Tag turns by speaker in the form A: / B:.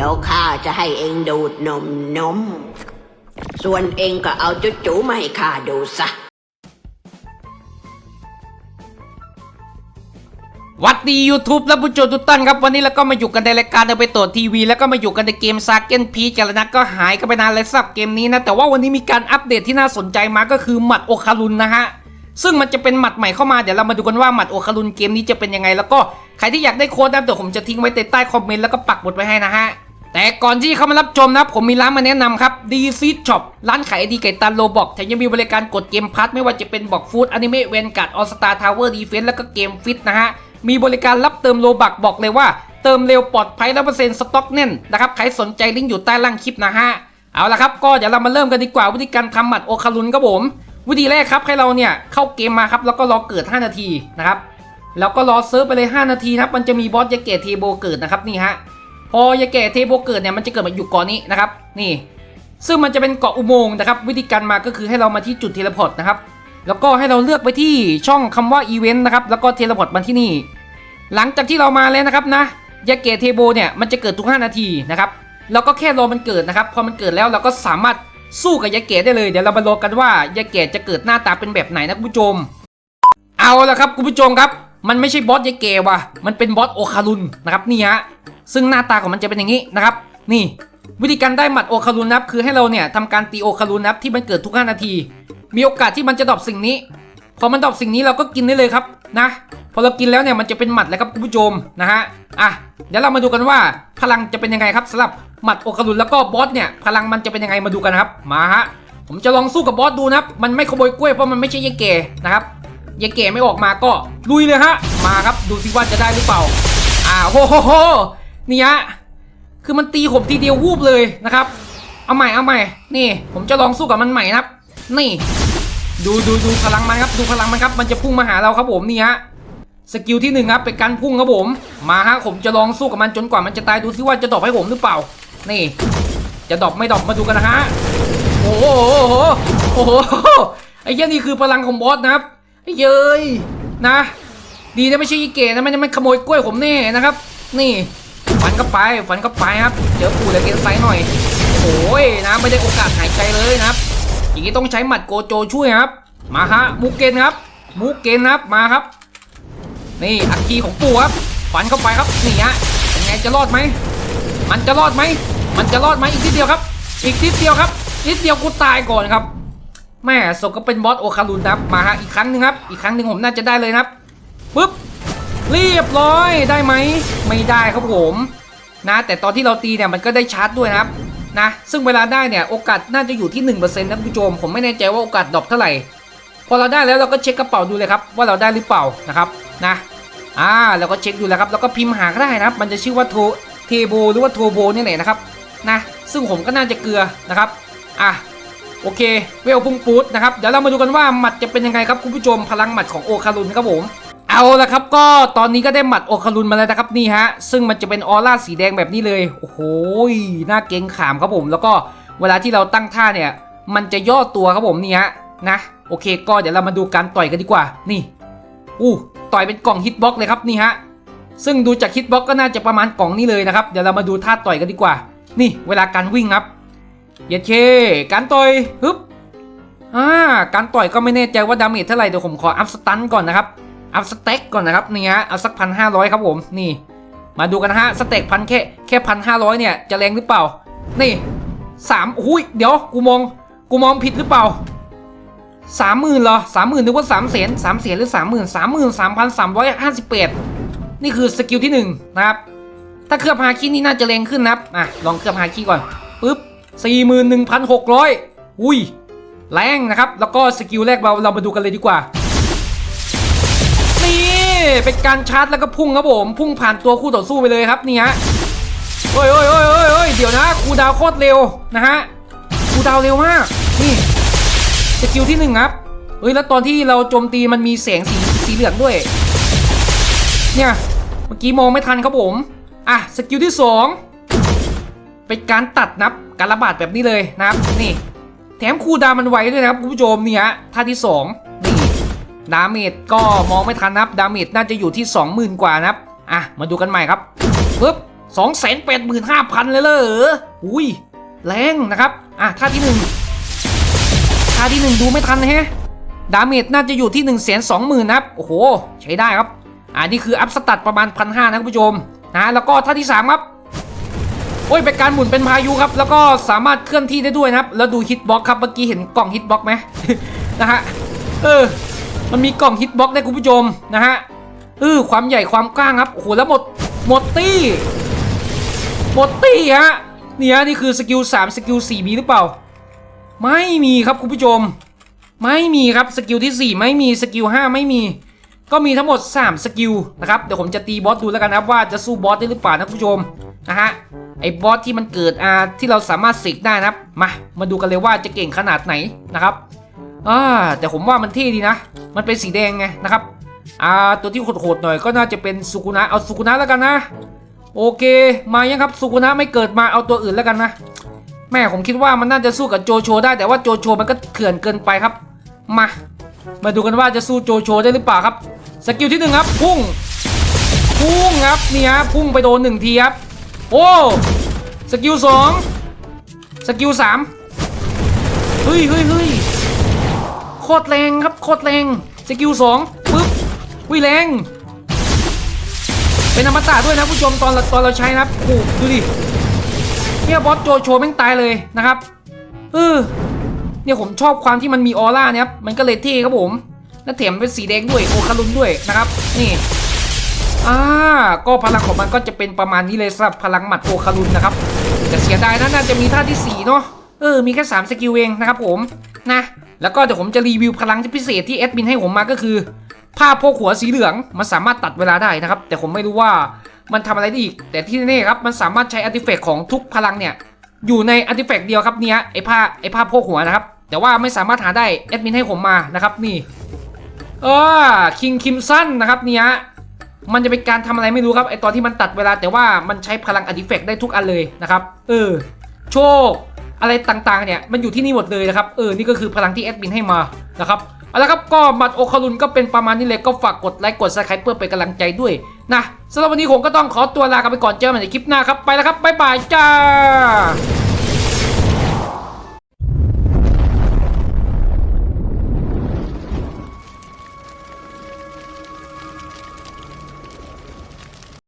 A: ี๋ยวข้าจะให้เองดูดนมนม ส่วนเองก็เอาจุจูมาให้ข้าดูซะ
B: วัดดี YouTube และผู้ชมทุกท่านครับ วันนี้เราก็มาอยู่กันในรายการเอาไปตรวจทีวี แล้วก็มาอยู่กันในเกมซาเกนพีกันแล้วนะก็หายกันไปนานเลยสับเกมนี้นะ แต่ว่าวันนี้มีการอัปเดตที่น่าสนใจมาก็คือหมัดโอคารุนนะฮะซึ่งมันจะเป็นหมัดใหม่เข้ามาเดี๋ยวเรามาดูกันว่าหมัดโอคารุนเกมนี้จะเป็นยังไง แล้วก็ใครที่อยากได้โค้ดนะเดี๋ยวผมจะทิ้งไว้ใต้คอมเมนต์แล้วก็ปักหมดไว้ให้นะฮะ แต่ก่อนที่เข้ามารับชมนะผมมีร้านมาแนะนำครับดีซีช็อปร้านขายไอดีไก่ตันโลบอกแถมยังมีบริการกดเกมพัทไม่ว่าจะเป็นบอกฟู้ดอนิเมะเวนการ์ดออสตาทาวเวอร์ดีเฟนแล้วก็เกมฟิตนะฮะ มีบริการรับเติมโลบักบอกเลยว่า เติมเร็วปลอดภัยและเปอร์เซ็นต์สต็อกแน่นนะครับใครสนใจลิงก์อยู่ใต้ล่างคลิปนะฮะเอาละครับก็เดี๋ยวเรามาเริ่มกันดีกว่าวิธีการทำหมัดโอคารุนครับผม วิธีแรกครับให้เราเนี่ยเข้าเกมมาครับแล้วก็รอเกิด 5 นาทีนะครับแล้วก็รอเซิร์ฟไปเลย 5 นาทีนะครับมันจะมีบอสยาเกตเทโบเกิดนะครับนี่ฮะ พอยาเกะเทโบเกิดเนี่ยมันจะเกิดมาอยู่เกาะนี้นะครับนี่ซึ่งมันจะเป็นเกาะอุโมงค์นะครับวิธีการมาก็คือให้เรามาที่จุดเทเลพอร์ตนะครับแล้วก็ให้เราเลือกไปที่ช่องคำว่าอีเวนต์นะครับแล้วก็เทเลพอร์ตมาที่นี่ หลังจากที่เรามาแล้วนะครับนะยาเกะเทโบเนี่ยมันจะเกิดทุก 5 นาทีนะครับแล้วก็แค่รอมันเกิดนะครับพอมันเกิดแล้วเราก็สามารถสู้กับยาเกะได้เลยเดี๋ยวเรามาลองกันว่ายาเกะจะเกิดหน้าตาเป็นแบบไหนนะคุณผู้ชม เอาละครับคุณผู้ชมครับ มันไม่ใช่บอสยาเกว่ะมันเป็นบอสโอคารุนนะครับนี่ฮะ ซึ่งหน้าตาของมันจะเป็นอย่างนี้นะครับ นี่ วิธีการได้หมัดโอคารุนนับคือให้เราเนี่ยทำการตีโอคารุนนับที่มันเกิดทุก 5 นาที มีโอกาสที่มันจะดรอปสิ่งนี้ พอมันดรอปสิ่งนี้เราก็กินได้เลยครับนะ พอเรากินแล้วเนี่ยมันจะเป็นหมัดเลยครับคุณผู้ชมนะฮะ อะ เดี๋ยวเรามาดูกันว่าพลังจะเป็นยังไงครับสำหรับหมัดโอคารุนแล้วก็บอสเนี่ยพลังมันจะเป็นยังไงมาดูกันครับมาฮะผมจะลองสู้กับบอสดูนะครับ มันไม่ขโมยกล้วยเพราะมันไม่ใช่ยายเกนะครับยายเก๋ไม่ออกมาก็ลุยเลยฮะ มาครับดูสิว่าจะได้หรือเปล่า อ่าโหโหโห นี่ฮะคือมันตีผมทีเดียววูบเลยนะครับ เอาใหม่เอาใหม่ นี่ ผมจะลองสู้กับมันใหม่นะครับ นี่ ดูดูดูพลังมันครับ ดูพลังมันครับ มันจะพุ่งมาหาเราครับผมนี่ฮะสกิลที่หนึ่งครับเป็นการพุ่งครับผม มาฮะผมจะลองสู้กับมันจนกว่ามันจะตายดูซิว่าจะดอปให้ผมหรือเปล่า นี่ จะดอปไม่ดอปมาดูกันนะฮะโอ้โหโอ้โหโอ้โหไอ้เหี้ยนี่คือพลังของบอสนะครับไอ้เย้ยนะ ดีนะไม่ใช่อีเกะนะม่งั้นมันขโมยกล้วยผมแน่นะครับ นี่ ฟันเข้าไปฟันเข้าไปครับ เจอปู่เหลยเกนไซหน่อย โอ้ยนะไม่ได้โอกาสหายใจเลยนะครับ อย่างนี้ต้องใช้หมัดโกโจช่วยครับ มาฮะมูเกนครับมูเกนครับมาครับ นี่อัคคีของปู่ครับฟันเข้าไปครับนี่ฮะเป็นไงจะรอดไหมมันจะรอดไหมมันจะรอดไหมอีกนิดเดียวครับ อีกนิดเดียวครับนิดเดียวกูตายก่อนครับแม่ศพก็เป็นบอสโอคารุนครับมาฮะอีกครั้งหนึ่งครับอีกครั้งหนึ่งผมน่าจะได้เลยครับปุ๊บ เรียบร้อยได้ไหมไม่ได้ครับผมนะแต่ตอนที่เราตีเนี่ยมันก็ได้ชาร์จด้วยนะครับนะซึ่งเวลาได้เนี่ยโอกาสน่าจะอยู่ที่1%นะคุณผู้ชมผมไม่แน่ใจว่าโอกาสดรอปเท่าไหร่พอเราได้แล้วเราก็เช็คกระเป๋าดูเลยครับว่าเราได้หรือเปล่านะครับนะอ่าเราก็เช็คดูแล้วครับแล้วก็พิมพ์หาก็ได้นะครับ มันจะชื่อว่าโทเทโบหรือว่าโทโบนี่แหละนะครับนะซึ่งผมก็น่าจะเกลือนะครับอะโอเคเวลพุ่งปูดนะครับเดี๋ยวเรามาดูกันว่าหมัดจะเป็นยังไงครับคุณผู้ชมพลังหมัดของโอคารุนครับผม เอาละครับก็ตอนนี้ก็ได้หมัดโอคารุนมาแล้วนะครับนี่ฮะ ซึ่งมันจะเป็นออร่าสีแดงแบบนี้เลย โอ้โหหน่าเกรงขามครับผม แล้วก็เวลาที่เราตั้งท่าเนี่ย มันจะย่อตัวครับผมนี่ฮะนะ โอเค ก็เดี๋ยวเรามาดูการต่อยกันดีกว่า นี่อู้ต่อยเป็นกล่องฮิตบ็อกเลยครับนี่ฮะซึ่งดูจากฮิตบ็อกก็น่าจะประมาณกล่องนี้เลยนะครับเดี๋ยวเรามาดูท่าต่อยกันดีกว่า นี่เวลาการวิ่งครับเยดเค การต่อยฮึบอ่าการต่อยก็ไม่แน่ใจว่าดาเมจเท่าไหร่เดี๋ยวผมขออัพสตันก่อนนะครับ อัพสเต็กก่อนนะครับนี่ฮะเอาสักพันห้าร้อยครับผมนี่ มาดูกันนะฮะสเต็กพันแค่แค่พันห้าร้อยเนี่ยจะแรงหรือเปล่า นี่สามอุ้ยเดี๋ยวกูมองกูมองผิดหรือเปล่าสามหมื่นเหรอสามหมื่นนึกว่าสามแสนสามแสนหรือสามหมื่นสามหมื่นสามพันสามร้อยห้าสิบแปดนี่คือสกิลที่หนึ่งนะครับ ถ้าเคลือบฮาคินี่น่าจะแรงขึ้นนะครับอะลองเคลือบฮาคิก่อนปึ๊บ41,600อุ้ยแรงนะครับ แล้วก็สกิลแรกเราเรามาดูกันเลยดีกว่า เป็นการชาร์จแล้วก็พุ่งครับผม พุ่งผ่านตัวคู่ต่อสู้ไปเลยครับนี่ฮะโอ้ยโอ้ยโอ้ยโอ้ยโอ้ยเดี๋ยวนะครูดาวโคตรเร็วนะฮะครูดาวเร็วมากนี่สกิลที่หนึ่งครับเฮ้ยแล้วตอนที่เราโจมตีมันมีแสงสีสีเหลืองด้วย เนี่ยเมื่อกี้มองไม่ทันครับผมอะสกิลที่สองเป็นการตัดนับการระบาดแบบนี้เลยนะครับนี่ แถมคูดาวมันไวด้วยนะครับคุณผู้ชมนี่ฮะท่าที่2นี่ ดาเมจก็มองไม่ทันนะครับดาเมจน่าจะอยู่ที่ 20,000 กว่านะครับอะมาดูกันใหม่ครับปึ๊บ2 8 5 0 0 0เลยเหรออุ้ยแรงนะครับอะท่าที่หนึ่งท่าที่หนึ่งดูไม่ทันนะฮะดาเมจน่าจะอยู่ที่1นึ่งแสนสองหมื่นนะครับ โอ้โห ใช้ได้ครับ อ่านี่คืออัพสตัดประมาณพันห้านะคุณผู้ชมนะแล้วก็ท่าที่ 3 ครับ โอ้ยเป็นการหมุนเป็นพายุครับ แล้วก็สามารถเคลื่อนที่ได้ด้วยนะครับ แล้วดูฮิตบ็อกครับ เมื่อกี้เห็นกล่องฮิตบ็อกไหมนะฮะ เออ มันมีกล่องฮิตบ็อกได้คุณผู้ชมนะฮะเออความใหญ่ความกว้างครับโอ้โหแล้วหมดหมดตี้หมดตี้ฮะเนี่ยนี่คือสกิล3สกิล4มีหรือเปล่า ไม่มีครับคุณผู้ชม ไม่มีครับสกิลที่ 4 ไม่มีสกิล5ไม่มี ก็มีทั้งหมด 3 สกิลนะครับเดี๋ยวผมจะตีบอสดูแล้วกันนะครับว่าจะสู้บอสได้หรือเปล่านะคุณผู้ชมนะฮะไอ้บอสที่มันเกิดอ่าที่เราสามารถสิกได้นะครับมามาดูกันเลยว่าจะเก่งขนาดไหนนะครับ อ่าแต่ผมว่ามันเท่ดีนะ มันเป็นสีแดงไงนะครับ อ่าตัวที่โหดๆหน่อยก็น่าจะเป็นสุกุนะเอาสุกุนะแล้วกันนะ โอเค มายังครับสุกุนะไม่เกิดมาเอาตัวอื่นแล้วกันนะแม่ผมคิดว่ามันน่าจะสู้กับโจโฉได้แต่ว่าโจโฉมันก็เถื่อนเกินไปครับ มา มาดูกันว่าจะสู้โจโฉได้หรือเปล่าครับ สกิลที่หนึ่งครับ พุ่ง พุ่งครับนี่ฮะพุ่งไปโดนหนึ่งทีครับ โอ้ สกิลสองสกิลสามเฮ้ยเฮ้ยเฮ้ย คตรแรงครับโคตรแรงสกิลสองปึ๊บวิแรง เป็นอมตะด้วยนะผู้ชมตอนตอนเราใช้นะครับโอ้ดูดิเนี่ยบอสโจโฉแม่งตายเลยนะครับเออเนี่ยผมชอบความที่มันมีออร่าเนี่ยครับมันก็เลยเท่ครับผมและแถมเป็นสีแดงด้วยโอคารุนด้วยนะครับ นี่อ่าก็พลังของมันก็จะเป็นประมาณนี้เลยสำหรับพลังหมัดโอคารุนนะครับแต่เสียดายนะน่าจะมีท่าที่4เนาะเออมีแค่3สกิลเองนะครับผมนะ แล้วก็เดี๋ยวผมจะรีวิวพลังที่พิเศษที่แอดมินให้ผมมาก็คือผ้าโพกหัวสีเหลืองมันสามารถตัดเวลาได้นะครับ แต่ผมไม่รู้ว่ามันทำอะไรได้อีก แต่ที่แน่ๆครับมันสามารถใช้อาร์ติแฟกต์ของทุกพลังเนี่ยอยู่ในอาร์ติแฟกต์เดียวครับเนี่ยไอผ้าไอผ้าโพกหัวนะครับ แต่ว่าไม่สามารถหาได้แอดมินให้ผมมานะครับนี่เออคิงคิมสันนะครับเนี่ยมันจะเป็นการทำอะไรไม่รู้ครับไอตอนที่มันตัดเวลาแต่ว่ามันใช้พลังอาร์ติแฟกต์ได้ทุกอันเลยนะครับเออโชค อะไรต่างๆเนี่ยมันอยู่ที่นี่หมดเลยนะครับเออนี่ก็คือพลังที่แอดมินให้มานะครับเอาละครับก็บัตรโอคารุนก็เป็นประมาณนี้เลยก็ฝากกดไลค์กดซับสไครป์เพื่อเป็นกำลังใจด้วยนะสำหรับวันนี้ผมก็ต้องขอตัวลากันไปก่อนเจอกันใหม่ในคลิปหน้าครับไปแล้วครับบ๊ายบายจ้า